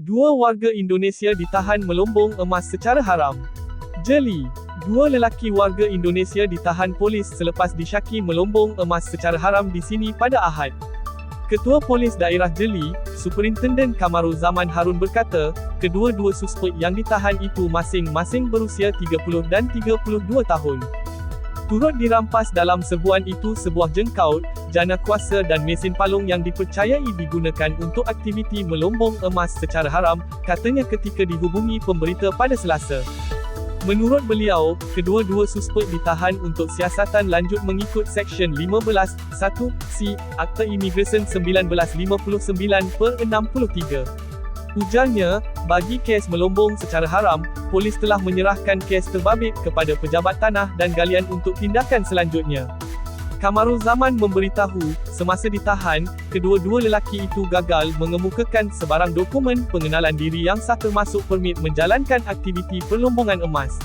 Dua warga Indonesia ditahan melombong emas secara haram. Jeli, dua lelaki warga Indonesia ditahan polis selepas disyaki melombong emas secara haram di sini pada Ahad. Ketua Polis Daerah Jeli, Superintenden Kamaruzaman Harun berkata, kedua-dua suspek yang ditahan itu masing-masing berusia 30 dan 32 tahun. Turut dirampas dalam serbuan itu sebuah jengkaut, jana kuasa dan mesin palung yang dipercayai digunakan untuk aktiviti melombong emas secara haram, katanya ketika dihubungi pemberita pada Selasa. Menurut beliau, kedua-dua suspek ditahan untuk siasatan lanjut mengikut Seksyen 15, 1, C, Akta Imigresen 1959 per 63. Ujarnya, bagi kes melombong secara haram, polis telah menyerahkan kes terbabit kepada pejabat tanah dan galian untuk tindakan selanjutnya. Kamarul Zaman memberitahu, semasa ditahan, kedua-dua lelaki itu gagal mengemukakan sebarang dokumen pengenalan diri yang sah termasuk permit menjalankan aktiviti perlombongan emas.